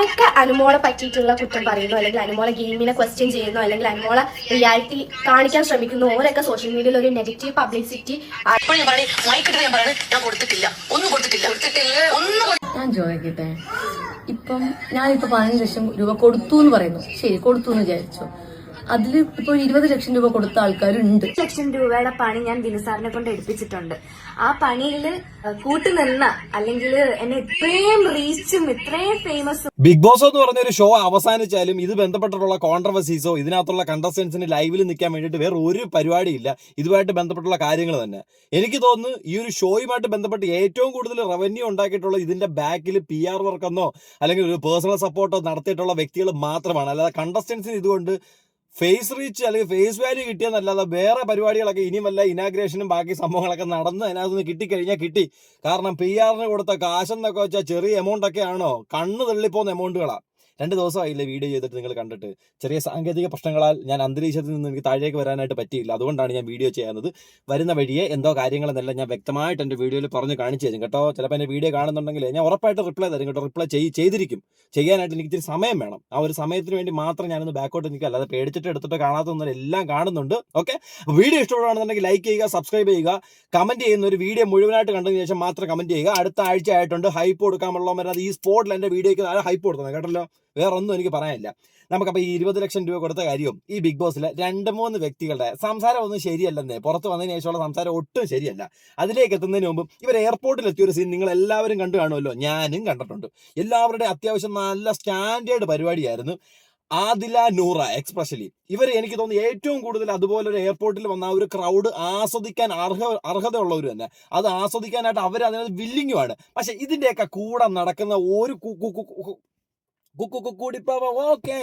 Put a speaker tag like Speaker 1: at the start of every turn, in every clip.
Speaker 1: ആരൊക്കെ അനുമോളെ പറ്റിയിട്ടുള്ള കുറ്റം പറയുന്നു അല്ലെങ്കിൽ അനുമോളെ ഗെയിമിനെ ക്വസ്റ്റ്യൻ ചെയ്യുന്നു അല്ലെങ്കിൽ അനുമോളെ റിയാലിറ്റി കാണിക്കാൻ ശ്രമിക്കുന്നു. ഓരൊക്കെ സോഷ്യൽ മീഡിയയിൽ ഒരു നെഗറ്റീവ് പബ്ലിസിറ്റി
Speaker 2: അപ്പോൾ ഞാൻ പറയണേ മൈക്കിട്ട് ഞാൻ ഞാൻ കൊടുത്തിട്ടില്ല. ഒന്നും കൊടുത്തിട്ടില്ല. കൊടുത്തിട്ടില്ല. ഒന്നും
Speaker 3: ഞാൻ ചോദിക്കട്ടെ ഇപ്പം ഞാനിപ്പോ പതിനഞ്ച് ലക്ഷം രൂപ കൊടുത്തു എന്ന് പറയുന്നു. ശരി കൊടുത്തു എന്ന് വിചാരിച്ചു. അതിൽ ഇപ്പൊ ഇരുപത് ലക്ഷം രൂപ കൊടുത്ത ആൾക്കാരുണ്ട്.
Speaker 4: ലക്ഷം രൂപയുടെ പണി ഞാൻ ബിനുസാറിനെ കൊണ്ട് എടുപ്പിച്ചിട്ടുണ്ട്. ആ പണിയിൽ കൂട്ടുനിന്ന അല്ലെങ്കിൽ എന്നെ ഇത്രയും റീച്ചും ഇത്രയും ഫേമസ്
Speaker 5: ബിഗ് ബോസ് എന്ന് പറഞ്ഞ ഒരു ഷോ അവസാനിച്ചാലും ഇത് ബന്ധപ്പെട്ടിട്ടുള്ള കോൺട്രവേഴ്സീസോ ഇതിനകത്തുള്ള കണ്ടസ്റ്റൻസിന് ലൈവിൽ നിൽക്കാൻ വേണ്ടിയിട്ട് വേറെ ഒരു പരിപാടിയില്ല. ഇതുമായിട്ട് ബന്ധപ്പെട്ടുള്ള കാര്യങ്ങൾ തന്നെ. എനിക്ക് തോന്നുന്നു ഈ ഒരു ഷോയുമായിട്ട് ബന്ധപ്പെട്ട് ഏറ്റവും കൂടുതൽ റവന്യൂ ഉണ്ടാക്കിയിട്ടുള്ള ഇതിന്റെ ബാക്കിൽ പി ആർ വർക്കെന്നോ അല്ലെങ്കിൽ ഒരു പേഴ്സണൽ സപ്പോർട്ടോ നടത്തിയിട്ടുള്ള വ്യക്തികൾ മാത്രമാണ്. അല്ലാതെ കണ്ടസ്റ്റൻസിന് ഇതുകൊണ്ട് ഫേസ് റീച്ച് അല്ലെങ്കിൽ ഫേസ് വാല്യൂ കിട്ടിയെന്നല്ലാതെ വേറെ പരിപാടികളൊക്കെ ഇനിയും വല്ല ഇനാഗ്രേഷനും ബാക്കി സംഭവങ്ങളൊക്കെ നടന്ന് അതിനകത്ത് നിന്ന് കിട്ടിക്കഴിഞ്ഞാൽ കിട്ടി. കാരണം പി ആറിന് കൊടുത്ത കാശെന്നൊക്കെ വെച്ചാൽ ചെറിയ എമൗണ്ട് ഒക്കെയാണോ? കണ്ണ് തള്ളിപ്പോകുന്ന എമൗണ്ടുകളാണ് രണ്ട് ദിവസമായില്ലേ വീഡിയോ ചെയ്തിട്ട് നിങ്ങൾ കണ്ടിട്ട്. ചെറിയ സാങ്കേതിക പ്രശ്നങ്ങളാൽ ഞാൻ അന്തരീക്ഷത്തിൽ നിന്ന് എനിക്ക് താഴേക്ക് വരാനായിട്ട് പറ്റിയില്ല. അതുകൊണ്ടാണ് ഞാൻ വീഡിയോ ചെയ്യുന്നത്. വരുന്ന വഴിയെ എന്തോ കാര്യങ്ങളെന്നെല്ലാം ഞാൻ വ്യക്തമായിട്ട് എന്റെ വീഡിയോയിൽ പറഞ്ഞ് കാണിച്ചു തരും കേട്ടോ. ചിലപ്പോൾ എന്റെ വീഡിയോ കാണുന്നുണ്ടെങ്കിൽ ഞാൻ ഉറപ്പായിട്ട് റിപ്ലൈ തരും കേട്ടോ. റിപ്ലൈ ചെയ് ചെയ്തിരിക്കും. ചെയ്യാനായിട്ട് എനിക്ക് ഇത്തിരി സമയം വേണം. ആ ഒരു സമയത്തിന് വേണ്ടി മാത്രം ഞാനൊന്ന് ബാക്കോട്ട് നിൽക്കുക. അല്ലാതെ പേടിച്ചിട്ട് എടുത്തിട്ട് കാണാത്തൊന്നും എല്ലാം കാണുന്നുണ്ട്. ഓക്കെ വീഡിയോ ഇഷ്ടപ്പെടുകയാണെന്നുണ്ടെങ്കിൽ ലൈക്ക് ചെയ്യുക സബ്സ്ക്രൈബ് ചെയ്യുക. കമന്റ് ചെയ്യുന്ന ഒരു വീഡിയോ മുഴുവനായിട്ട് കണ്ടതിന് ശേഷം മാത്രം കമന്റ് ചെയ്യുക. അടുത്ത ആഴ്ച ആയിട്ടുണ്ട് ഹൈപ്പ് കൊടുക്കാനുള്ള വരുന്നത് ഈ സ്പോട്ടിൽ എന്റെ വീഡിയോയ്ക്ക് താഴെ ഹൈപ്പ് കൊടുത്തത്. കേട്ടല്ലോ? വേറെ ഒന്നും എനിക്ക് പറയാനില്ല. നമുക്കപ്പോൾ ഈ ഇരുപത് ലക്ഷം രൂപ കൊടുത്ത കാര്യവും ഈ ബിഗ് ബോസിലെ രണ്ട് മൂന്ന് വ്യക്തികളുടെ സംസാരം ഒന്നും ശരിയല്ലെന്നേ. പുറത്ത് വന്നതിന് ശേഷമുള്ള സംസാരം ഒട്ടും ശരിയല്ല. അതിലേക്ക് എത്തുന്നതിന് മുമ്പ് ഇവർ എയർപോർട്ടിൽ എത്തിയ ഒരു സീൻ നിങ്ങൾ എല്ലാവരും കണ്ടു കാണുമല്ലോ. ഞാനും കണ്ടിട്ടുണ്ട്. എല്ലാവരുടെയും അത്യാവശ്യം നല്ല സ്റ്റാൻഡേർഡ് പരിപാടിയായിരുന്നു. ആദില നൂറ എക്സ്പ്രഷലി ഇവർ എനിക്ക് തോന്നുന്നു ഏറ്റവും കൂടുതൽ അതുപോലെ ഒരു എയർപോർട്ടിൽ വന്ന ഒരു ക്രൗഡ് ആസ്വദിക്കാൻ അർഹ അർഹതയുള്ളവർ തന്നെ. അത് ആസ്വദിക്കാനായിട്ട് അവർ അതിനകത്ത് വില്ലിങ്ങുമാണ് പക്ഷെ ഇതിന്റെയൊക്കെ കൂടെ നടക്കുന്ന ഒരു ഓക്കേ.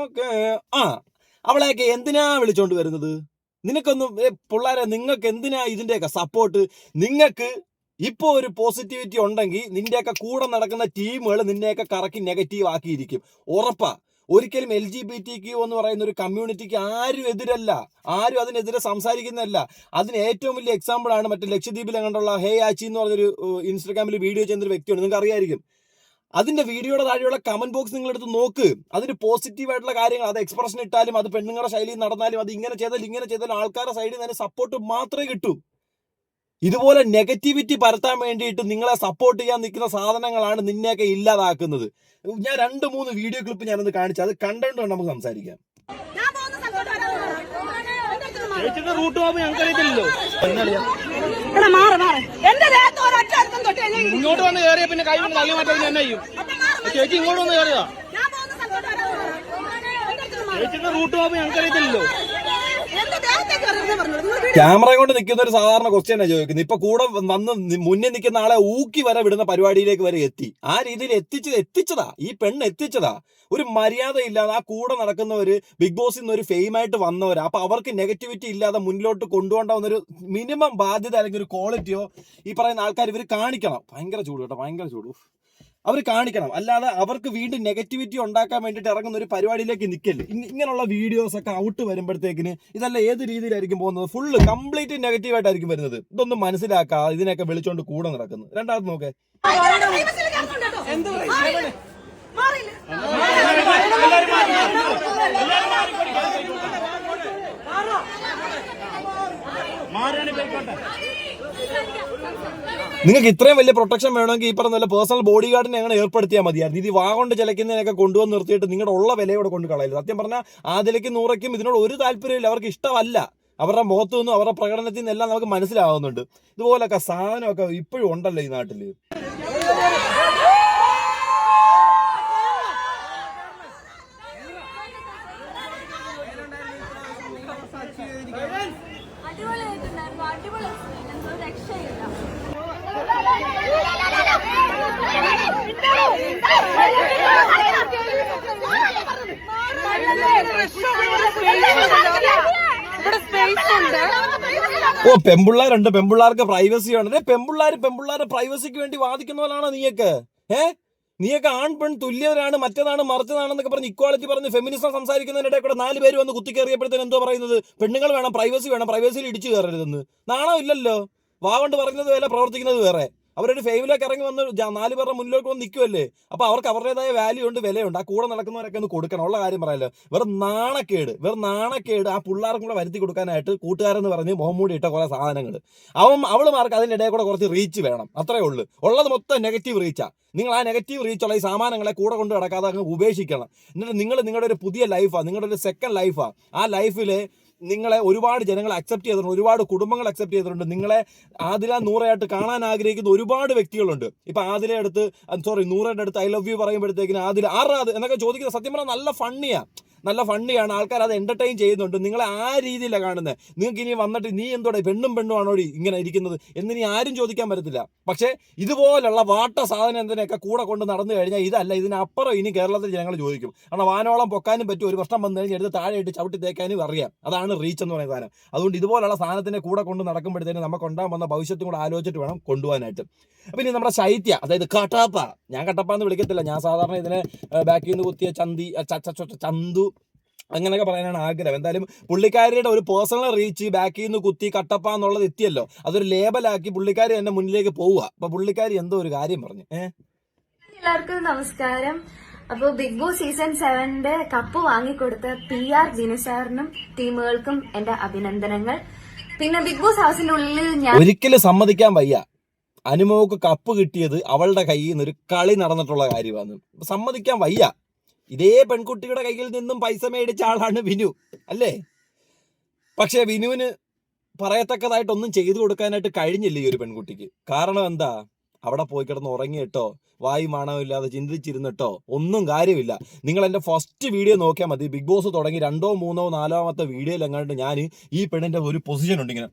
Speaker 5: ഓക്കേ. അവളെയൊക്കെ എന്തിനാ വിളിച്ചോണ്ട് വരുന്നത്? നിനക്കൊന്നും പിള്ളേരെ നിങ്ങൾക്ക് എന്തിനാ ഇതിന്റെയൊക്കെ സപ്പോർട്ട്? നിങ്ങൾക്ക് ഇപ്പോ ഒരു പോസിറ്റിവിറ്റി ഉണ്ടെങ്കിൽ നിന്റെയൊക്കെ കൂടെ നടക്കുന്ന ടീമുകൾ നിന്നെയൊക്കെ കറക്കി നെഗറ്റീവ് ആക്കിയിരിക്കും. ഉറപ്പാ. ഒരിക്കലും L G B T Q എന്ന് പറയുന്ന ഒരു കമ്മ്യൂണിറ്റിക്ക് ആരും എതിരല്ല. ആരും അതിനെതിരെ സംസാരിക്കുന്നതല്ല. അതിന് ഏറ്റവും വലിയ എക്സാമ്പിൾ ആണ് മറ്റേ ലക്ഷദ്വീപിൽ കണ്ടുള്ള ഹേ ആച്ചി എന്ന് പറഞ്ഞൊരു ഇൻസ്റ്റാഗ്രാമിൽ വീഡിയോ ചെയ്യുന്ന ഒരു വ്യക്തിയാണ് നിങ്ങൾക്ക് അറിയായിരിക്കും അതിന്റെ വീഡിയോയുടെ താഴെയുള്ള കമന്റ് ബോക്സ് നിങ്ങൾ എടുത്ത് നോക്ക്. അതിന് പോസിറ്റീവ് ആയിട്ടുള്ള കാര്യങ്ങൾ അത് എക്സ്പ്രഷൻ ഇട്ടാലും അത് പെണ്ണുങ്ങളുടെ ശൈലിയിൽ നടന്നാലും അത് ഇങ്ങനെ ചെയ്താലും ഇങ്ങനെ ചെയ്താലും ആൾക്കാരുടെ സൈഡിൽ നിന്ന് സപ്പോർട്ട് മാത്രമേ കിട്ടൂ. ഇതുപോലെ നെഗറ്റിവിറ്റി പരത്താൻ വേണ്ടിയിട്ട് നിങ്ങളെ സപ്പോർട്ട് ചെയ്യാൻ നിൽക്കുന്ന സാധനങ്ങളാണ് നിന്നെയൊക്കെ ഇല്ലാതാക്കുന്നത്. ഞാൻ രണ്ട് മൂന്ന് വീഡിയോ ക്ലിപ്പ് ഞാനൊന്ന് കാണിച്ചു അത് കണ്ടുകൊണ്ട് നമുക്ക് സംസാരിക്കാം
Speaker 6: റൂട്ട് മാപ്പ് ഞങ്ങൾക്ക് അറിയത്തില്ലല്ലോ
Speaker 7: എടാ മാറ് മാറ് എന്റെ ദേഹത്ത് ഒരൊറ്റ അടുത്തും തൊട്ട് എന്നെ ഇടി.
Speaker 6: ഇങ്ങോട്ട് വന്ന് കയറിയ പിന്നെ കൈ കൊണ്ട് തള്ളി മാറ്റാൻ ഞാൻ ചെയ്യും ചേച്ചി ഇങ്ങോട്ട് വന്ന് കയറിയതാ
Speaker 7: ഞാൻ പോകുന്ന സ്ഥലത്തോട്ട് ആരാ പോകുന്നത്? എന്റെ അടുത്ത് മാറ്.
Speaker 6: ചേച്ചിയുടെ റൂട്ട് മാപ്പ് ഞങ്ങൾക്ക് അറിയത്തില്ലല്ലോ
Speaker 5: ക്യാമറ കൊണ്ട് നിൽക്കുന്ന ഒരു സാധാരണ ക്വസ്റ്റ്യനാണ് ചോദിക്കുന്നത്? ഇപ്പൊ കൂടെ വന്ന് മുന്നിൽ നിൽക്കുന്ന ആളെ ഊക്കി വരെ വിടുന്ന പരിപാടിയിലേക്ക് വരെ എത്തി. ആ രീതിയിൽ എത്തിച്ചത് എത്തിച്ചതാ. ഈ പെണ്ണ് എത്തിച്ചതാ. ഒരു മര്യാദ ഇല്ലാതെ ആ കൂടെ നടക്കുന്നവര് ബിഗ് ബോസിൽ നിന്ന് ഒരു ഫെയിം ആയിട്ട് വന്നവരാ. അപ്പൊ അവർക്ക് നെഗറ്റിവിറ്റി ഇല്ലാതെ മുന്നിലോട്ട് കൊണ്ടുപോകേണ്ടാവുന്ന ഒരു മിനിമം ബാധ്യത അല്ലെങ്കിൽ ഒരു ക്വാളിറ്റിയോ ഈ പറയുന്ന ആൾക്കാർ ഇവർ കാണിക്കണം. ഭയങ്കര ചൂട് കേട്ടോ. ഭയങ്കര ചൂട്. അവർ കാണിക്കണം അല്ലാതെ അവർക്ക് വീണ്ടും നെഗറ്റിവിറ്റി ഉണ്ടാക്കാൻ വേണ്ടിയിട്ട് ഇറങ്ങുന്ന ഒരു പരിപാടിയിലേക്ക് നിൽക്കൽ ഇങ്ങനെയുള്ള വീഡിയോസ് ഒക്കെ ഔട്ട് വരുമ്പോഴത്തേക്കിന് ഇതെല്ലാം ഏത് രീതിയിലായിരിക്കും പോകുന്നത് ഫുള്ള് കംപ്ലീറ്റ് നെഗറ്റീവായിട്ടായിരിക്കും വരുന്നത് ഇതൊന്നും മനസ്സിലാക്കാ ഇതിനൊക്കെ വിളിച്ചോണ്ട് കൂടെ നടക്കുന്നു രണ്ടാമത് നോക്കേ
Speaker 7: അവരുടെ പ്രൈവസിയിൽ
Speaker 5: നിങ്ങൾക്ക് ഇത്രയും വലിയ പ്രൊട്ടക്ഷൻ വേണമെങ്കിൽ ഈ പറഞ്ഞ പേഴ്സണൽ ബോഡി ഗാർഡിനെ അങ്ങനെ ഏർപ്പെടുത്തിയാൽ മതിയായിരുന്നു. ഇത് വാ കൊണ്ട് ചിലക്കുന്നതിനൊക്കെ കൊണ്ടുവന്ന് നിർത്തിയിട്ട് നിങ്ങളുടെ ഉള്ള വിലയോടെ കൊണ്ട് കളയില്ല സത്യം പറഞ്ഞാൽ ആദിലേക്കും നൂറയ്ക്കും ഇതിനോട് ഒരു താല്പര്യമില്ല അവർക്ക് ഇഷ്ടമല്ല. അവരുടെ മുഖത്തു നിന്നും അവരുടെ പ്രകടനത്തിൽ നിന്നെല്ലാം നമുക്ക് മനസ്സിലാവുന്നുണ്ട്. ഇതുപോലൊക്കെ സാധനമൊക്കെ ഇപ്പോഴും ഉണ്ടല്ലോ ഈ നാട്ടിൽ ഓ പെമ്പിള്ളാരുണ്ട് പെമ്പിള്ളാർക്ക് പ്രൈവസി ഉണ്ട് പെമ്പിള്ളാർ പെമ്പിള്ളാരുടെ പ്രൈവസിക്ക് വേണ്ടി വാദിക്കുന്ന പോലാണോ നീയൊക്കെ? ഏ? നീയൊക്കെ ആൺ പെൺ തുല്യവരാണ് മറ്റേതാണ് മറിച്ചതാണെന്നൊക്കെ പറഞ്ഞ് ഇക്വാളിറ്റി പറഞ്ഞ് ഫെമിനിസം സംസാരിക്കുന്നതിനിടെ കൂടെ നാല് പേര് വന്ന് കുത്തിക്കേറിയപ്പോഴത്തേന് എന്തോ പറയുന്നത്? പെണ്ണുങ്ങൾ വേണം പ്രൈവസി വേണം പ്രൈവസിയിൽ ഇടിച്ചു കയറരുതെന്ന്. നാണോ ഇല്ലല്ലോ? വാവണ്ട് പറയുന്നത് വേറെ പ്രവർത്തിക്കുന്നത് വേറെ. അവരൊരു ഫെയിമിലേക്ക് ഇറങ്ങി വന്ന് നാല് പേരുടെ മുന്നിലേക്ക് വന്ന് നിൽക്കുമല്ലേ അപ്പൊ അവർക്ക് അവരുടേതായ വാല്യൂ ഉണ്ട് വിലയുണ്ട് ആ കൂടെ നടക്കുന്നവരൊക്കെ ഒന്ന് കൊടുക്കണം. ഉള്ള കാര്യം പറയാലോ. വെറും നാണക്കേട്. വെറും നാണക്കേട് ആ പിള്ളേർക്കും കൂടെ വരുത്തി കൊടുക്കാനായിട്ട് കൂട്ടുകാരെന്ന് പറഞ്ഞ് മുഹമ്മൂടി ഇട്ട കുറെ സാധനങ്ങൾ. അവൻ അവൾ മാർക്ക് അതിന്റെ ഇടയിൽ കൂടെ കുറച്ച് റീച്ച് വേണം. അത്രേ ഉള്ളൂ. ഉള്ളത് മൊത്തം നെഗറ്റീവ് റീച്ചാ നിങ്ങൾ ആ നെഗറ്റീവ് റീച്ചുള്ള ഈ സാമാനങ്ങളെ കൂടെ കൊണ്ട് നടക്കാതെ അങ്ങ് ഉപേക്ഷിക്കണം. എന്നിട്ട് നിങ്ങൾ നിങ്ങളുടെ ഒരു പുതിയ ലൈഫാണ് നിങ്ങളുടെ ഒരു സെക്കൻഡ് ലൈഫാണ് ആ. ലൈഫിൽ നിങ്ങളെ ഒരുപാട് ജനങ്ങൾ അക്സെപ്റ്റ് ചെയ്തിട്ടുണ്ട് ഒരുപാട് കുടുംബങ്ങൾ അക്സെപ്റ്റ് ചെയ്തിട്ടുണ്ട്. നിങ്ങളെ ആദില നൂറയായിട്ട് കാണാൻ ആഗ്രഹിക്കുന്ന ഒരുപാട് വ്യക്തികളുണ്ട്. ഇപ്പൊ ആദിലയുടെ അടുത്ത് സോറി നൂറയുടെ അടുത്ത് ഐ ലവ് യു പറയുമ്പോഴത്തേക്കിന് ആദില ആറാത് എന്നൊക്കെ ചോദിക്കുന്ന സത്യം പറഞ്ഞാൽ നല്ല ഫണ്ണിയാ നല്ല ഫണ്ണിയാണ്. ആൾക്കാർ അത് എന്റർടൈൻ ചെയ്യുന്നുണ്ട്. നിങ്ങളെ ആ രീതിയിലാണ് കാണുന്നത് നിങ്ങൾക്ക് ഇനി വന്നിട്ട് നീ എന്തോടെ പെണ്ണും പെണ്ണും ആണോ ഇങ്ങനെ ഇരിക്കുന്നത് എന്ന് ഇനി ആരും ചോദിക്കാൻ പറ്റത്തില്ല. പക്ഷേ ഇതുപോലുള്ള വാട്ട സാധനം എന്തിനൊക്കെ കൂടെ കൊണ്ട് നടന്നു കഴിഞ്ഞാൽ ഇതല്ല. ഇതിനപ്പുറം ഇനി കേരളത്തിൽ ജനങ്ങൾ ചോദിക്കും. കാരണം വാനോളം പൊക്കാനും പറ്റും. ഒരു പ്രശ്നം വന്നു കഴിഞ്ഞാൽ എടുത്ത് താഴെ ഇട്ട് ചവിട്ടി തേക്കാനും അറിയാം. അതാണ് റീച്ച് എന്ന് പറയുന്ന സാധനം. അതുകൊണ്ട് ഇതുപോലുള്ള സാധനത്തിനെ കൂടെ കൊണ്ട് നടക്കുമ്പോഴത്തേനും നമുക്ക് ഉണ്ടാകാൻ വന്ന ഭവിഷ്യത്തും കൂടെ ആലോചിച്ചിട്ട് വേണം കൊണ്ടുപോകാനായിട്ട്. അപ്പൊ ഇനി നമ്മുടെ ശൈത്യ അതായത് കട്ടാപ്പ. ഞാൻ കട്ടപ്പ എന്ന് വിളിക്കത്തില്ല. ഞാൻ സാധാരണ ഇതിനെ ബാക്കിൽ നിന്ന് കുത്തിയ ചന്തി ചന്തു അങ്ങനെയൊക്കെ പറയാനാണ് ആഗ്രഹം. എന്തായാലും പുള്ളിക്കാരിയുടെ ഒരു പേഴ്സണൽ റീച്ച് ബാക്കിൽ നിന്ന് കുത്തി കട്ടപ്പ എന്നുള്ളത് എത്തിയല്ലോ. അതൊരു ലേബലാക്കി പുള്ളിക്കാരി എന്നെ മുന്നിലേക്ക് പോവുക. അപ്പൊ പുള്ളിക്കാരി എന്തോ ഒരു കാര്യം പറഞ്ഞു.
Speaker 4: എല്ലാവർക്കും നമസ്കാരം. അപ്പൊ ബിഗ് ബോസ് സീസൺ സെവന്റെ കപ്പ് വാങ്ങിക്കൊടുത്ത പി ആർ ദിനസാറിനും ടീമുകൾക്കും എന്റെ അഭിനന്ദനങ്ങൾ. പിന്നെ ബിഗ് ബോസ് ഹൗസിന്റെ ഉള്ളിൽ ഞാൻ
Speaker 5: ഒരിക്കലും സമ്മതിക്കാൻ വയ്യ. അനുമോക്ക് കപ്പ് കിട്ടിയത് അവളുടെ കയ്യിൽ നിന്ന് ഒരു കളി നടന്നിട്ടുള്ള കാര്യമാണ്. സമ്മതിക്കാൻ വയ്യ. ഇതേ പെൺകുട്ടിയുടെ കയ്യിൽ നിന്നും പൈസ മേടിച്ച ആളാണ് വിനു. അല്ലേ? പക്ഷേ വിനുവിന് പറയത്തക്കതായിട്ടൊന്നും ചെയ്തു കൊടുക്കാനായിട്ട് കഴിഞ്ഞില്ല ഈ ഒരു പെൺകുട്ടിക്ക്? കാരണം എന്താ? അവിടെ പോയി കിടന്ന് ഉറങ്ങിയിട്ടോ വായു മണമില്ലാതെ ചിന്തിച്ചിരുന്നിട്ടോ ഒന്നും കാര്യമില്ല. നിങ്ങൾ എന്റെ ഫസ്റ്റ് വീഡിയോ നോക്കിയാൽ മതി. ബിഗ് ബോസ് തുടങ്ങി രണ്ടോ മൂന്നോ നാലാമത്തെ വീഡിയോയിൽ എങ്ങാണ്ട് ഞാൻ ഈ പെണ്ണിന്റെ ഒരു പൊസിഷൻ ഉണ്ട് ഇങ്ങനെ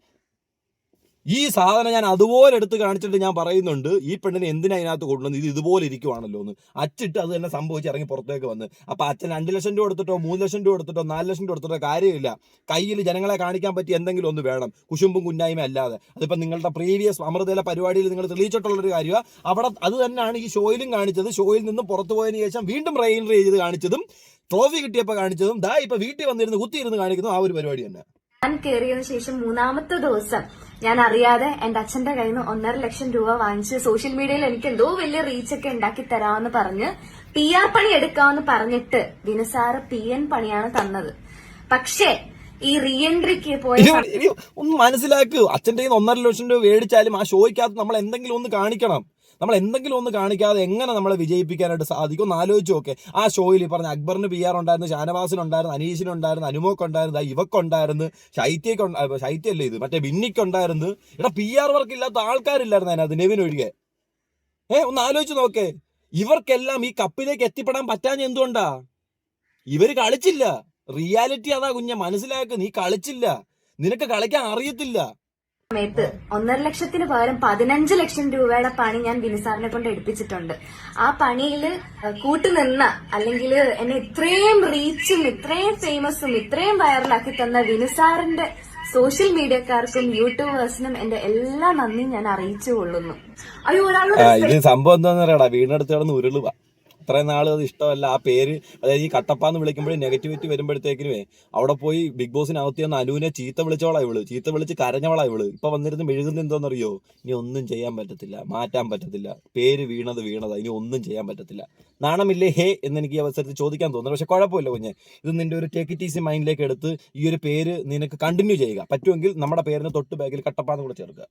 Speaker 5: ഈ സാധനം ഞാൻ അതുപോലെ എടുത്ത് കാണിച്ചിട്ട് ഞാൻ പറയുന്നുണ്ട് ഈ പെണ്ണിനെ എന്തിനാ ഇതിനകത്ത് കൊണ്ടുവന്ന് ഇത് ഇതുപോലെ ഇരിക്കുവാണല്ലോ എന്ന്. അച്ചിട്ട് അത് തന്നെ സംഭവിച്ച് ഇറങ്ങി പുറത്തേക്ക് വന്ന്. അപ്പൊ അച്ഛൻ രണ്ട് ലക്ഷം രൂപ എടുത്തിട്ടോ മൂന്ന് ലക്ഷം രൂപ എടുത്തിട്ടോ നാല് ലക്ഷം രൂപ എടുത്തിട്ടോ കാര്യമില്ല. കയ്യിൽ ജനങ്ങളെ കാണിക്കാൻ പറ്റിയ എന്തെങ്കിലും ഒന്ന് വേണം. കുശുമ്പും കുഞ്ഞായ്മ അല്ലാതെ. അതിപ്പോൾ നിങ്ങളുടെ പ്രീവിയസ് അമൃതയിലെ പരിപാടിയിൽ നിങ്ങൾ തെളിയിച്ചിട്ടുള്ളൊരു കാര്യമാണ് അവിടെ അത് തന്നെയാണ് ഈ ഷോയിലും കാണിച്ചത്. ഷോയിൽ നിന്നും പുറത്തു പോയതിനു ശേഷം വീണ്ടും റെയിൻ ചെയ്ത് കാണിച്ചതും ട്രോഫി കിട്ടിയപ്പോൾ കാണിച്ചതും ദാ ഇപ്പൊ വീട്ടിൽ വന്നിരുന്ന് കുത്തിയിരുന്ന് കാണിക്കുന്നു ആ ഒരു പരിപാടി തന്നെ.
Speaker 4: ഞാൻ കയറിയതിനു ശേഷം മൂന്നാമത്തെ ദിവസം ഞാൻ അറിയാതെ എന്റെ അച്ഛന്റെ കയ്യിൽ നിന്ന് ഒന്നര ലക്ഷം രൂപ വാങ്ങിച്ച് സോഷ്യൽ മീഡിയയിൽ എനിക്ക് എന്തോ വലിയ റീച്ച് ഒക്കെ ഉണ്ടാക്കി തരാമെന്ന് പറഞ്ഞ് പി ആർ പണി എടുക്കാമെന്ന് പറഞ്ഞിട്ട് ദിനസാറ് പി എൻ പണിയാണ് തന്നത്. പക്ഷേ ഈ റീ പോയി
Speaker 5: ഒന്ന് മനസ്സിലാക്കൂ. അച്ഛന്റെ ഒന്നര ലക്ഷം രൂപ മേടിച്ചാലും ആ ഷോയ്ക്കകത്ത് നമ്മൾ എന്തെങ്കിലും ഒന്ന് കാണിക്കണം. നമ്മൾ എന്തെങ്കിലും ഒന്ന് കാണിക്കാതെ എങ്ങനെ നമ്മളെ വിജയിപ്പിക്കാനായിട്ട് സാധിക്കും? ഒന്ന് ആലോചിച്ച് നോക്കെ. ആ ഷോയിൽ പറഞ്ഞ അക്ബറിന് പി ആർ ഉണ്ടായിരുന്നു ഷാനവാസിനുണ്ടായിരുന്നു അനീഷിനുണ്ടായിരുന്നു അനുമോക്കുണ്ടായിരുന്നു ഇവക്കുണ്ടായിരുന്നു ശൈത്യക്ക് ശൈത്യല്ലേ ഇത്? മറ്റേ ബിന്നിക്കുണ്ടായിരുന്നു. ഇവിടെ പി ആർ വർക്ക് ഇല്ലാത്ത ആൾക്കാരില്ലായിരുന്നു അതിനകത്ത് നെവിൻ ഒഴികെ. ഏ ഒന്ന് ആലോചിച്ച് നോക്കേ. ഇവർക്കെല്ലാം ഈ കപ്പിലേക്ക് എത്തിപ്പെടാൻ പറ്റാഞ്ഞ എന്തുകൊണ്ടാ? ഇവർ കളിച്ചില്ല. റിയാലിറ്റി അതാ കുഞ്ഞ മനസ്സിലാക്ക്. നീ കളിച്ചില്ല. നിനക്ക് കളിക്കാൻ അറിയത്തില്ല.
Speaker 4: സമയത്ത് ഒന്നര ലക്ഷത്തിന് പകരം പതിനഞ്ച് ലക്ഷം രൂപയുടെ പണി ഞാൻ ബിനിസാറിനെ കൊണ്ട് എടുപ്പിച്ചിട്ടുണ്ട്. ആ പണിയിൽ കൂട്ടുനിന്ന അല്ലെങ്കിൽ എന്നെ ഇത്രയും റീച്ചും ഇത്രയും ഫേമസും ഇത്രയും വൈറലാക്കി തന്ന വിനുസാറിന്റെ സോഷ്യൽ മീഡിയക്കാർക്കും യൂട്യൂബേഴ്സിനും എന്റെ എല്ലാ നന്ദിയും ഞാൻ അറിയിച്ചു കൊള്ളുന്നു അയ്യോ ഒരാളുടെ
Speaker 5: ഇത് സംഭവം എന്താ വീടിനടുത്ത് കിടന്ന് ഉരുളുക ഇത്രയും നാൾ അത് ഇഷ്ടമല്ല. ആ പേര് അതായത് ഈ കട്ടപ്പാന്ന് വിളിക്കുമ്പോഴേ നെഗറ്റിവിറ്റി വരുമ്പോഴത്തേക്കിനുമേ അവിടെ പോയി ബിഗ് ബോസിനകത്ത് ചെന്ന് അനുവിനെ ചീത്ത വിളിച്ചോളാ ഇവൾ. ചീത്ത വിളിച്ച് കരഞ്ഞവളാ ഇവൾ. ഇപ്പൊ വന്നിരുന്ന് മെഴുകുന്ന എന്തോന്നറിയോ? ഇനി ഒന്നും ചെയ്യാൻ പറ്റത്തില്ല. മാറ്റാൻ പറ്റത്തില്ല. പേര് വീണത് വീണതാ. ഇനി ഒന്നും ചെയ്യാൻ പറ്റത്തില്ല. നാണമില്ലേ ഹേ എന്ന് എനിക്ക് ഈ അവസരത്തിൽ ചോദിക്കാൻ തോന്നുന്നു. പക്ഷെ കുഴപ്പമില്ല കുഞ്ഞെ. ഇത് നിന്റെ ഒരു ടേക്ക് ഇറ്റ് ഈസി മൈൻഡിലേക്ക് എടുത്ത് ഈ ഒരു പേര് നിനക്ക് കണ്ടിന്യൂ ചെയ്യുക. പറ്റുമെങ്കിൽ നമ്മുടെ പേരിന് തൊട്ട് ബാക്കിൽ കട്ടപ്പാന്ന് കൂടെ ചേർക്കുക.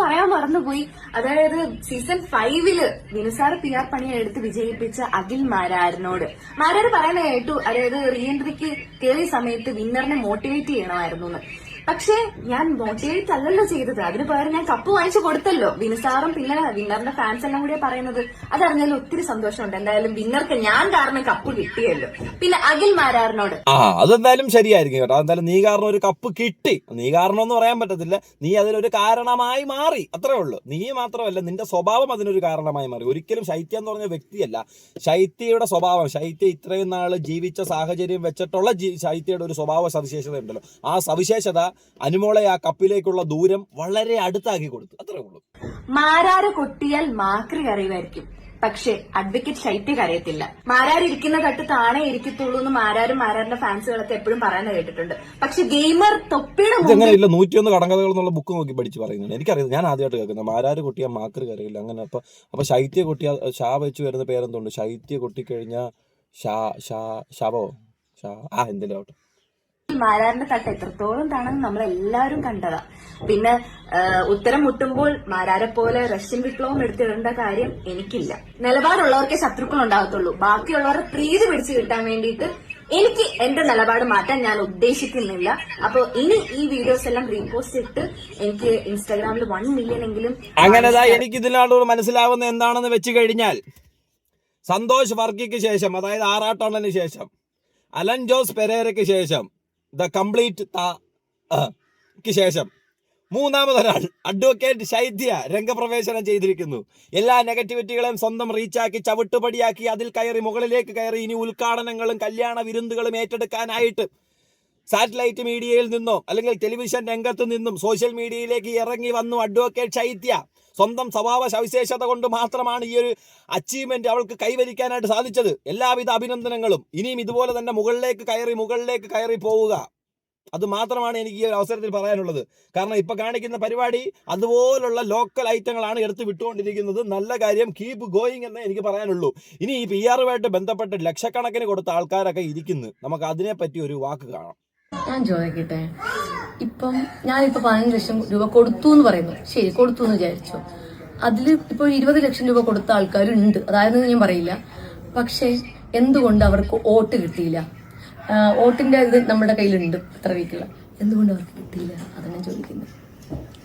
Speaker 4: പറയാൻ മറന്നുപോയി. അതായത് സീസൺ ഫൈവിൽ വിനുസാർ പി ആർ പണിയെ എടുത്ത് വിജയിപ്പിച്ച അഖിൽ മാരാരനോട്. മാരാർ പറയുന്ന കേട്ടു. അതായത് റീ എൻട്രിക്ക് കയറിയ സമയത്ത് വിന്നറിനെ മോട്ടിവേറ്റ് ചെയ്യണമായിരുന്നു എന്ന്. പക്ഷേ ഞാൻ മോട്ടിവേറ്റ് അല്ലല്ലോ ചെയ്തത്. അതിന് പകരം ഞാൻ കപ്പ് വാങ്ങിച്ചു കൊടുത്തല്ലോ. വിനുസാറും പിന്നെ വിന്നറിന്റെ ഫാൻസ് എല്ലാം കൂടിയാ പറയുന്നത്. അതറിഞ്ഞാലും ഒത്തിരി സന്തോഷമുണ്ട്. എന്തായാലും വിന്നർക്ക് ഞാൻ കാരണം കപ്പ് കിട്ടിയല്ലോ. പിന്നെ അഖിൽ മാരാറിനോട്.
Speaker 5: ആ അതെന്തായാലും ശരിയായിരിക്കും കേട്ടോ. അതെന്തായാലും നീ കാരണം ഒരു കപ്പ് കിട്ടി. നീ കാരണം എന്ന് പറയാൻ പറ്റത്തില്ല. നീ അതിലൊരു കാരണമായി മാറി. അത്രേ ഉള്ളൂ. നീ മാത്രമല്ല നിന്റെ സ്വഭാവം അതിനൊരു കാരണമായി മാറി. ഒരിക്കലും ശൈത്യ എന്ന് പറഞ്ഞ വ്യക്തിയല്ല. ശൈത്യയുടെ സ്വഭാവം ശൈത്യ ഇത്രയും നാൾ ജീവിച്ച സാഹചര്യം വെച്ചിട്ടുള്ള ശൈത്യയുടെ ഒരു സ്വഭാവ സവിശേഷത ഉണ്ടല്ലോ ആ സവിശേഷത അനുമോളെ ആ കപ്പിലേക്കുള്ള ദൂരം വളരെ അടുത്താക്കി കൊടുത്തു. അത്രേ ഉള്ളൂ.
Speaker 4: മാരാറ് കൊട്ടിയാൽ മാക്രി കറിയുമായിരിക്കും. പക്ഷേ അഡ്വക്കേറ്റ് ശൈത്യ കരയത്തില്ല മാരാർ ഇരിക്കുന്ന തട്ട് താണേ ഇരിക്കത്തുള്ളൂ എന്ന് മാരാരും മാരാറിന്റെ ഫാൻസുകളൊക്കെ എപ്പോഴും പറയുന്നത് കേട്ടിട്ടുണ്ട്. പക്ഷെ ഗെയിമർ തൊപ്പിയുടെ
Speaker 5: ഇല്ല നൂറ്റിയൊന്ന് കടങ്കഥകൾ എന്നുള്ള ബുക്ക് നോക്കി പഠിച്ച് പറയുന്നത് എനിക്കറിയാം ഞാൻ ആദ്യമായിട്ട് കേൾക്കുന്നത്. മാരാര് കൊട്ടിയ മാക്രി കരയില്ല അങ്ങനെ അപ്പൊ അപ്പൊ ശൈത്യ കൊട്ടിയ ഷാ വെച്ച് വരുന്ന പേരെന്തുണ്ട്? ശൈത്യ കൊട്ടിക്കഴിഞ്ഞ ഷാ ഷാ ശവോ ഷാ ആ എന്തെങ്കിലും ആവട്ടെ.
Speaker 4: മാരാറിന്റെ തട്ട് എത്രത്തോളം താണെന്ന് നമ്മൾ എല്ലാവരും കണ്ടതാ. പിന്നെ ഉത്തരം മുട്ടുമ്പോൾ മാരാരെ പോലെ റഷ്യൻ വിപ്ലവം എടുത്തിടേണ്ട കാര്യം എനിക്കില്ല. നിലപാടുള്ളവർക്കേ ശത്രുക്കൾ ഉണ്ടാകത്തുള്ളൂ. ബാക്കിയുള്ളവരുടെ പ്രീതി പിടിച്ചു കിട്ടാൻ വേണ്ടിയിട്ട് എനിക്ക് എന്റെ നിലപാട് മാറ്റാൻ ഞാൻ ഉദ്ദേശിക്കുന്നില്ല. അപ്പൊ ഇനി ഈ വീഡിയോസ് എല്ലാം റീപോസ്റ്റ് ഇട്ട് എനിക്ക് ഇൻസ്റ്റാഗ്രാമിൽ വൺ മില്യൺ എങ്കിലും
Speaker 5: അങ്ങനെതാ എനിക്ക് ഇതിനോട് മനസ്സിലാവുന്ന എന്താണെന്ന് വെച്ച് കഴിഞ്ഞാൽ സന്തോഷ് വർക്കിക്ക് ശേഷം അതായത് ആറാട്ടണ്ണന് ശേഷം അലൻ ജോസ് പെരേരയ്ക്ക് ശേഷം ദ കംപ്ലീറ്റ് ക്ക് ശേഷം മൂന്നാമതൊരാൾ അഡ്വക്കേറ്റ് ശൈത്യ രംഗപ്രവേശനം ചെയ്തിരിക്കുന്നു. എല്ലാ നെഗറ്റിവിറ്റികളെയും സ്വന്തം റീച്ചാക്കി ചവിട്ടുപടിയാക്കി അതിൽ കയറി മുകളിലേക്ക് കയറി ഇനി ഉദ്ഘാടനങ്ങളും കല്യാണ വിരുന്നുകളും ഏറ്റെടുക്കാനായിട്ട് സാറ്റലൈറ്റ് മീഡിയയിൽ നിന്നോ അല്ലെങ്കിൽ ടെലിവിഷൻ രംഗത്തു നിന്നും സോഷ്യൽ മീഡിയയിലേക്ക് ഇറങ്ങി വന്നു അഡ്വക്കേറ്റ് ശൈത്യ. സ്വന്തം സ്വഭാവ സവിശേഷത കൊണ്ട് മാത്രമാണ് ഈ ഒരു അച്ചീവ്മെന്റ് അവൾക്ക് കൈവരിക്കാനായിട്ട് സാധിച്ചത്. എല്ലാവിധ അഭിനന്ദനങ്ങളും. ഇനിയും ഇതുപോലെ തന്നെ മുകളിലേക്ക് കയറി മുകളിലേക്ക് കയറി പോവുക. അത് മാത്രമാണ് എനിക്ക് ഈ ഒരു അവസരത്തിൽ പറയാനുള്ളത്. കാരണം ഇപ്പൊ കാണിക്കുന്ന പരിപാടി അതുപോലുള്ള ലോക്കൽ ഐറ്റങ്ങളാണ് എടുത്ത് വിട്ടുകൊണ്ടിരിക്കുന്നത്. നല്ല കാര്യം കീപ് ഗോയിങ് എന്നേ എനിക്ക് പറയാനുള്ളൂ. ഇനി ഈ പി ആറുമായിട്ട് ബന്ധപ്പെട്ട് ലക്ഷക്കണക്കിന് കൊടുത്ത ആൾക്കാരൊക്കെ ഇരിക്കുന്നു. നമുക്ക് അതിനെപ്പറ്റി ഒരു വാക്ക് കാണാം.
Speaker 3: ഞാൻ ചോദിക്കട്ടെ? ഇപ്പം ഞാനിപ്പോ പതിനഞ്ച് ലക്ഷം രൂപ കൊടുത്തു എന്ന് പറയുന്നു. ശരി കൊടുത്തു എന്ന് വിചാരിച്ചു അതിൽ ഇപ്പോൾ ഇരുപത് ലക്ഷം രൂപ കൊടുത്ത ആൾക്കാരുണ്ട്. അതായത് ഞാൻ പറയില്ല. പക്ഷേ എന്തുകൊണ്ട് അവർക്ക് വോട്ട് കിട്ടിയില്ല? വോട്ടിന്റെ ഇത് നമ്മുടെ കയ്യിലുണ്ട്. എത്ര വീക്കുള്ള. എന്തുകൊണ്ട് അവർക്ക് കിട്ടിയില്ല? അതാണ് ഞാൻ ചോദിക്കുന്നത്.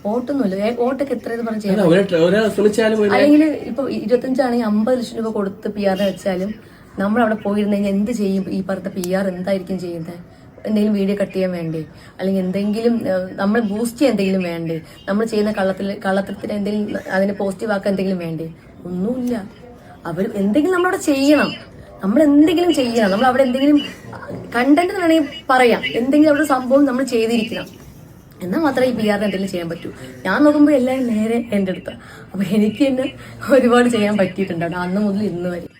Speaker 3: വോട്ടൊന്നുമില്ല. വോട്ടൊക്കെ എത്ര എന്ന് പറഞ്ഞ് അല്ലെങ്കിൽ ഇപ്പൊ ഇരുപത്തഞ്ചാണെങ്കിൽ അമ്പത് ലക്ഷം രൂപ കൊടുത്ത് പി ആറിനെ വെച്ചാലും നമ്മൾ അവിടെ പോയിരുന്നു കഴിഞ്ഞാൽ എന്ത് ചെയ്യും? ഈ പറഞ്ഞ പി ആർ എന്തായിരിക്കും ചെയ്യുന്നത് എന്തെങ്കിലും വീഡിയോ കട്ട് ചെയ്യാൻ വേണ്ടേ അല്ലെങ്കിൽ എന്തെങ്കിലും നമ്മൾ ബൂസ്റ്റ് ചെയ്യാൻ എന്തെങ്കിലും വേണ്ടേ നമ്മൾ ചെയ്യുന്ന കള്ളത്തിൽ കള്ളത്തരത്തിന് എന്തെങ്കിലും അതിനെ പോസിറ്റീവ് ആക്കാൻ എന്തെങ്കിലും വേണ്ടേ ഒന്നുമില്ല. അവർ എന്തെങ്കിലും നമ്മളവിടെ ചെയ്യണം. നമ്മൾ എന്തെങ്കിലും ചെയ്യണം. നമ്മൾ അവിടെ എന്തെങ്കിലും കണ്ടന്റ് വേണമെങ്കിൽ പറയാം. എന്തെങ്കിലും അവിടെ സംഭവം നമ്മൾ ചെയ്തിരിക്കണം. എന്നാൽ മാത്രമേ ഈ പി ആറിന് എന്തെങ്കിലും ചെയ്യാൻ പറ്റൂ. ഞാൻ നോക്കുമ്പോൾ എല്ലാവരും നേരെ എന്റെ അടുത്ത്. അപ്പോൾ എനിക്ക് തന്നെ ഒരുപാട് ചെയ്യാൻ പറ്റിയിട്ടുണ്ട്. അന്ന് മുതൽ ഇന്ന് വരെ.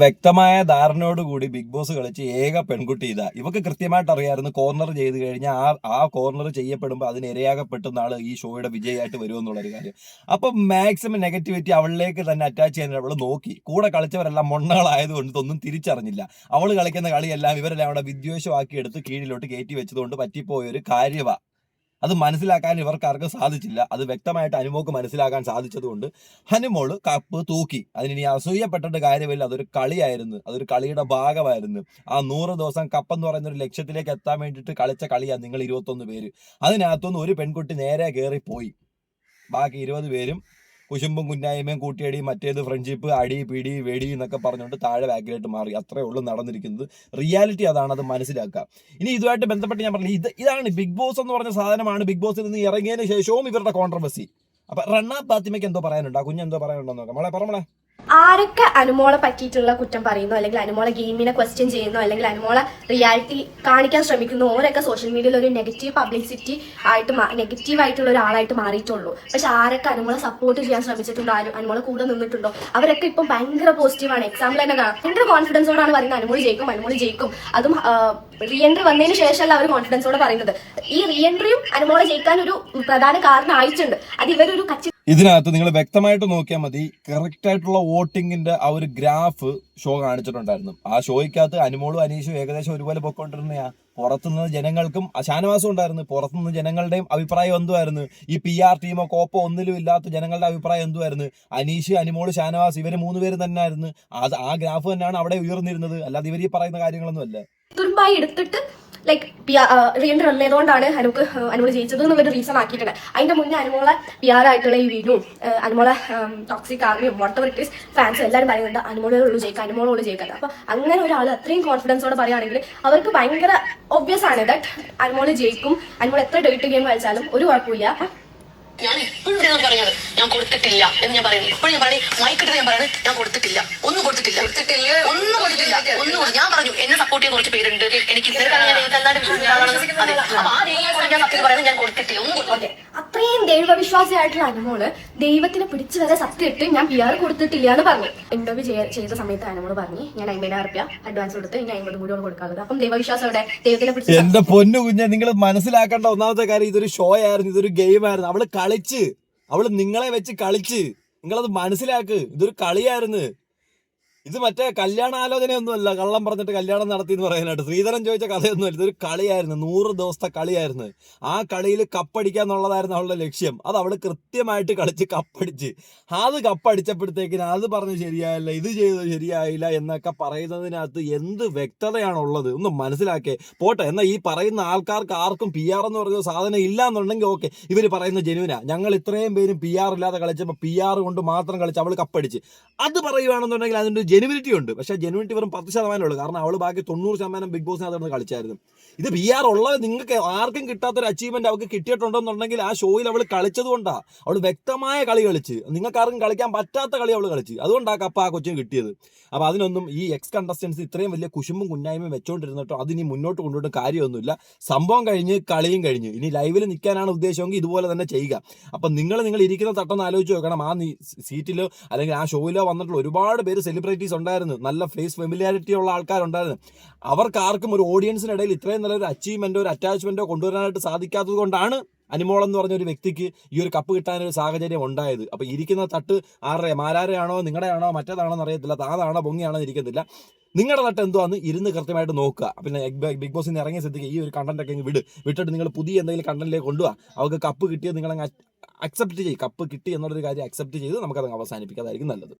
Speaker 5: വ്യക്തമായ ധാരണയോടുകൂടി ബിഗ് ബോസ് കളിച്ച് ഏക പെൺകുട്ടി ഇതാ. ഇവക്ക് കൃത്യമായിട്ട് അറിയാമായിരുന്നു കോർണർ ചെയ്ത് കഴിഞ്ഞാൽ ആ ആ കോർണർ ചെയ്യപ്പെടുമ്പോൾ അതിന് ഇരയാകപ്പെട്ടുന്ന ആൾ ഈ ഷോയുടെ വിജയമായിട്ട് വരുമെന്നുള്ളൊരു കാര്യം. അപ്പൊ മാക്സിമം നെഗറ്റിവിറ്റി അവളിലേക്ക് തന്നെ അറ്റാച്ച് ചെയ്യാൻ അവൾ നോക്കി. കൂടെ കളിച്ചവരെല്ലാം മൊണ്ണകളായതുകൊണ്ട് ഇതൊന്നും തിരിച്ചറിഞ്ഞില്ല. അവൾ കളിക്കുന്ന കളിയെല്ലാം ഇവരെല്ലാം അവിടെ വിദ്വേഷമാക്കി എടുത്ത് കീഴിലോട്ട് കയറ്റി വെച്ചതുകൊണ്ട് പറ്റിപ്പോയൊരു കാര്യമാണ് അത് മനസ്സിലാക്കാൻ ഇവർക്ക് ആർക്കും സാധിച്ചില്ല. അത് വ്യക്തമായിട്ട് അനുമോക്ക് മനസ്സിലാക്കാൻ സാധിച്ചതുകൊണ്ട് ഹനുമോൾ കപ്പ് തൂക്കി. അതിനി അസൂയപ്പെട്ടിട്ട് കാര്യമില്ല. അതൊരു കളിയായിരുന്നു. അതൊരു കളിയുടെ ഭാഗമായിരുന്നു. ആ നൂറ് ദിവസം കപ്പ് എന്ന് പറയുന്ന ഒരു ലക്ഷ്യത്തിലേക്ക് എത്താൻ വേണ്ടിയിട്ട് കളിച്ച കളിയാണ് നിങ്ങൾ ഇരുപത്തൊന്ന് പേര്. അതിനകത്തുനിന്ന് ഒരു പെൺകുട്ടി നേരെ കയറി പോയി ബാക്കി ഇരുപത് പേരും കുശുമ്പും കുന്നായ്മയും കൂട്ടിയടി മറ്റേത് ഫ്രണ്ട്ഷിപ്പ് അടി പിടി വെടി എന്നൊക്കെ പറഞ്ഞുകൊണ്ട് താഴെ ബാക്കിലായിട്ട് മാറി. അത്രേ ഉള്ളൂ നടന്നിരിക്കുന്നത്. റിയാലിറ്റി അതാണ് അത് മനസ്സിലാക്കുക. ഇനി ഇതുമായിട്ട് ബന്ധപ്പെട്ട് ഞാൻ പറഞ്ഞു ഇത് ഇതാണ് ബിഗ് ബോസ് എന്ന് പറഞ്ഞ സാധനമാണ് ബിഗ് ബോസിൽ നിന്ന് ഇറങ്ങിയതിന് ശേഷവും ഇവരുടെ കോൺട്രവേഴ്സി അപ്പൊ റണ്ണാ പാത്തിമയ്ക്ക് എന്തോ പറയാനുണ്ടോ? ആ കുഞ്ഞെന്തോ പറയാനുണ്ടോ നോക്കാം. മോളെ പറഞ്ഞോളെ
Speaker 1: ആരൊക്കെ അനുമോളെ പറ്റിയിട്ടുള്ള കുറ്റം പറയുന്നു? അല്ലെങ്കിൽ അനുമോളെ ഗെയിമിനെ ക്വസ്റ്റ്യൻ ചെയ്യുന്നു? അല്ലെങ്കിൽ അനുമോളെ റിയാലിറ്റി കാണിക്കാൻ ശ്രമിക്കുന്നു? ഓരൊക്കെ സോഷ്യൽ മീഡിയയിൽ ഒരു നെഗറ്റീവ് പബ്ലിസിറ്റി ആയിട്ട് നെഗറ്റീവ് ആയിട്ടുള്ള ഒരാളായിട്ട് മാറിയിട്ടുള്ളൂ. പക്ഷെ ആരൊക്കെ അനുമോളെ സപ്പോർട്ട് ചെയ്യാൻ ശ്രമിച്ചിട്ടുണ്ടോ? ആരും അനുമോളെ കൂടെ നിന്നിട്ടുണ്ടോ? അവരൊക്കെ ഇപ്പം ഭയങ്കര പോസിറ്റീവാണ് എക്സാമ്പിൾ തന്നെ കാണാം. ഭയങ്കര കോൺഫിഡൻസോടാണ് പറയുന്നത്. അനുമോൾ ജയിക്കും അനുമോളി ജയിക്കും. അതും റീഎൻട്രി വന്നതിന് ശേഷമല്ല അവർ കോൺഫിഡൻസോടെ പറയുന്നത്. ഈ റീഎൻട്രിയും അനുമോളെ ജയിക്കാൻ ഒരു പ്രധാന കാരണമായിട്ടുണ്ട് അത് ഇവരൊരു കച്ചി
Speaker 5: ഇതിനകത്ത് നിങ്ങൾ വ്യക്തമായിട്ട് നോക്കിയാൽ മതി. കറക്റ്റ് ആയിട്ടുള്ള വോട്ടിങ്ങിന്റെ ആ ഒരു ഗ്രാഫ് ഷോ കാണിച്ചിട്ടുണ്ടായിരുന്നു. ആ ഷോയ്ക്കകത്ത് അനുമോളും അനീഷും ഏകദേശം ഒരുപോലെ പൊക്കോണ്ടിരുന്നയാ പുറത്തുനിന്ന് ജനങ്ങൾക്കും അശാനവാസം ഉണ്ടായിരുന്നു. പുറത്തുനിന്ന് ജനങ്ങളുടെയും അഭിപ്രായം എന്തുമായിരുന്നു ഈ പി ആർ ടീമോ കോപ്പോ ഒന്നിലും ഇല്ലാത്ത ജനങ്ങളുടെ അഭിപ്രായം എന്തുമായിരുന്നു അനീഷ് അനുമോൾ ഷാനവാസ് ഇവർ മൂന്ന് പേര് തന്നെ ആയിരുന്നു അത് ആ ഗ്രാഫ് തന്നെയാണ് അവിടെ ഉയർന്നിരുന്നത്. അല്ലാതെ ഇവർ ഈ പറയുന്ന കാര്യങ്ങളൊന്നും അല്ല
Speaker 1: എടുത്തിട്ട് ലൈക്ക് റീഎൻട്രി വന്നതുകൊണ്ടാണ് അനുക്ക് അനുമോൾ ജയിച്ചത് എന്നുള്ളൊരു റീസൺ ആക്കിയിട്ടുണ്ട്. അതിന്റെ മുന്നേ അനുമോളെ പി ആർ ആയിട്ടുള്ള ഈ വീഡിയോയും അനുമോളെ ടോക്സിക് ആർമിയും വാട്ടർ ഇറ്റ് ഫാൻസ് എല്ലാവരും പറയുന്നുണ്ട് അനുമോളെ ഉള്ളു ജയിക്കുക അനുമോളെ ഉള്ളു ജയിക്കുക അപ്പൊ അങ്ങനെ ഒരാൾ അത്രയും കോൺഫിഡൻസോടെ പറയുകയാണെങ്കിൽ അവർക്ക് ഭയങ്കര ഒബ്വിയസ് ആണ് ദാറ്റ് അനുമോൾ ജയിക്കും അനുമോൾ എത്ര ഡേറ്റ് ഗെയിം കളിച്ചാലും ഒരു കുഴപ്പമില്ല.
Speaker 2: ഞാൻ ഇപ്പോഴും പറഞ്ഞത് ഞാൻ കൊടുത്തിട്ടില്ല എന്ന് ഞാൻ പറയുന്നു. ഇപ്പോഴും ഞാൻ പറയുന്നത് മൈക്കിട്ട് ഞാൻ പറയുന്നത് ഞാൻ കൊടുത്തിട്ടില്ല. ഒന്നും കൊടുത്തിട്ടില്ല. കൊടുത്തിട്ടില്ല. ഒന്നും കൊടുത്തില്ല ഒന്നും ഞാൻ പറഞ്ഞു എന്നെ സപ്പോർട്ട് ചെയ്യാൻ കുറച്ച് പേരുണ്ട്. എനിക്ക് ഞാൻ സത്യം കൊടുത്തിട്ടില്ല. ഒന്നും
Speaker 1: അത്രയും ദൈവവിശ്വാസിയായിട്ടുള്ള അനുമോൾ ദൈവത്തിനെ പിടിച്ചു വരെ സത്യമിട്ട് ഞാൻ പി ആർ കൊടുത്തിട്ടില്ല എന്ന് പറഞ്ഞു. ഇന്റർവ്യൂ ചെയ്ത സമയത്ത് അനുമോൾ പറഞ്ഞു ഞാൻ അമ്പതിനായിരം റുപ്യ അഡ്വാൻസ് കൊടുത്ത് ഇനി അമ്പത് കൂടി കൊടുക്കാറുള്ളത് അപ്പം ദൈവവിശ്വാസം അവിടെ ദൈവത്തിനെ പിടിച്ച്
Speaker 5: എന്റെ പൊന്നു കുഞ്ഞെ നിങ്ങൾ മനസ്സിലാക്കേണ്ട ഒന്നാമത്തെ കാര്യം ഇതൊരു ഷോ ആയിരുന്നു ഇതൊരു ഗെയിം ആയിരുന്നു. അവൾ കളിച്ച്. അവൾ നിങ്ങളെ വെച്ച് കളിച്ച് നിങ്ങളത് മനസ്സിലാക്ക്. ഇതൊരു കളിയായിരുന്നു. ഇത് മറ്റേ കല്യാണാലോചനയൊന്നുമല്ല. കള്ളം പറഞ്ഞിട്ട് കല്യാണം നടത്തി എന്ന് പറയാനായിട്ട്. ശ്രീധരൻ ചോദിച്ച കഥയൊന്നുമല്ല. ഇതൊരു കളിയായിരുന്നു. നൂറ് ദിവസത്തെ കളിയായിരുന്നു. ആ കളിയിൽ കപ്പടിക്കുക എന്നുള്ളതായിരുന്നു അവളുടെ ലക്ഷ്യം. അത് അവൾ കൃത്യമായിട്ട് കളിച്ച് കപ്പടിച്ച്. അത് കപ്പടിച്ചപ്പോഴത്തേക്കിന് അത് പറഞ്ഞ് ശരിയായില്ല ഇത് ചെയ്തത് ശരിയായില്ല എന്നൊക്കെ പറയുന്നതിനകത്ത് എന്ത് വ്യക്തതയാണുള്ളത്? ഒന്ന് മനസ്സിലാക്കേ. പോട്ടെ എന്നാൽ ഈ പറയുന്ന ആൾക്കാർക്ക് ആർക്കും പി ആർ എന്ന് പറഞ്ഞ സാധനം ഇല്ല എന്നുണ്ടെങ്കിൽ ഓക്കെ. ഇവർ പറയുന്ന ജനുവിന ഞങ്ങൾ ഇത്രയും പേരും പി ആർ ഇല്ലാതെ കളിച്ചപ്പോൾ പി ആർ കൊണ്ട് മാത്രം കളിച്ച് അവൾ കപ്പടിച്ച്. അത് പറയുകയാണെന്നുണ്ടെങ്കിൽ അതിന്റെ ജെനുവിനിറ്റി ഉണ്ട്. പക്ഷേ ജെനുവിനിറ്റി വെറും പത്ത് ശതമാനമേ ഉള്ളൂ. കാരണം അവൾ ബാക്കി തൊണ്ണൂറ് ശതമാനം ബിഗ് ബോസിനകത്ത് നിന്ന് കളിച്ചായിരുന്നു. ഇത് ബി ആർ ഉള്ളത് നിങ്ങൾക്ക് ആർക്കും കിട്ടാത്തൊരു അച്ചീവ്മെന്റ് അവൾക്ക് കിട്ടിയിട്ടുണ്ടെന്നുണ്ടെങ്കിൽ ആ ഷോയിൽ അവൾ കളിച്ചത് കൊണ്ടാ. അവൾ വ്യക്തമായ കളി കളിച്ച്. നിങ്ങൾക്ക് ആർക്കും കളിക്കാൻ പറ്റാത്ത കളി അവൾ കളിച്ച്. അതുകൊണ്ടാണ് കപ്പ ആ കൊച്ചിന് കിട്ടിയത്. അപ്പോൾ അതിനൊന്നും ഈ എക്സ് കണ്ടസ്റ്റൻസ് ഇത്രയും വലിയ കുശുമ്പും കുന്നായ്മയും വെച്ചോണ്ടിരുന്നിട്ടോ അതിനി മുന്നോട്ട് കൊണ്ടുപോയിട്ട് കാര്യമൊന്നുമില്ല. സംഭവം കഴിഞ്ഞ് കളിയും കഴിഞ്ഞ്. ഇനി ലൈവിൽ നിൽക്കാനാണ് ഉദ്ദേശമെങ്കിൽ ഇതുപോലെ തന്നെ ചെയ്യുക. അപ്പം നിങ്ങൾ നിങ്ങൾ ഇരിക്കുന്ന തട്ടൊന്ന് ആലോചിച്ച് നോക്കണം. ആ സീറ്റിലോ അല്ലെങ്കിൽ ആ ഷോയിലോ വന്നിട്ടുള്ള ഒരുപാട് പേര് സെലിബ്രിറ്റീസ് ഉണ്ടായിരുന്നു. നല്ല ഫേസ് ഫെമിലിയാരിറ്റി ഉള്ള ആൾക്കാരുണ്ടായിരുന്നു. അവർക്ക് ആർക്കും ഒരു ഓഡിയൻസിനിടയിൽ ഇത്രയും നല്ലൊരു അച്ചീവ്മെന്റോ ഒരു അറ്റാച്ച്മെന്റോ കൊണ്ടുവരാനായിട്ട് സാധിക്കാത്തത് കൊണ്ടാണ് അനിമോൾ എന്ന് പറഞ്ഞ ഒരു വ്യക്തിക്ക് ഈ ഒരു കപ്പ് കിട്ടാനൊരു സാഹചര്യം ഉണ്ടായത്. അപ്പോൾ ഇരിക്കുന്ന തട്ട് ആരുടെ? മാരാരെയാണോ നിങ്ങളുടെ ആണോ മറ്റേതാണോ എന്ന് അറിയത്തില്ല താതാണോ പൊങ്ങിയാണോ? എന്ന് ഇരിക്കത്തില്ല. നിങ്ങളുടെ തട്ട് എന്തുവാന്ന് ഇരുന്ന് കൃത്യമായിട്ട് നോക്കുക. പിന്നെ ബിഗ് ബോസിൽ നിന്ന് ഇറങ്ങിയ സ്ഥിതിക്ക് ഈ ഒരു കണ്ടന്റ് ഒക്കെ ഇങ്ങ് വിട്. വിട്ടിട്ട് നിങ്ങൾ പുതിയ എന്തെങ്കിലും കണ്ടന്റിലേക്ക് കൊണ്ടുപോകാം അവർക്ക് കപ്പ് കിട്ടിയത് നിങ്ങൾ അക്സെപ്റ്റ് ചെയ്യും. കപ്പ് കിട്ടി എന്നുള്ളൊരു കാര്യം അക്സെപ്റ്റ് ചെയ്ത് നമുക്കത് അവസാനിപ്പിക്കാതായിരിക്കും നല്ലത്.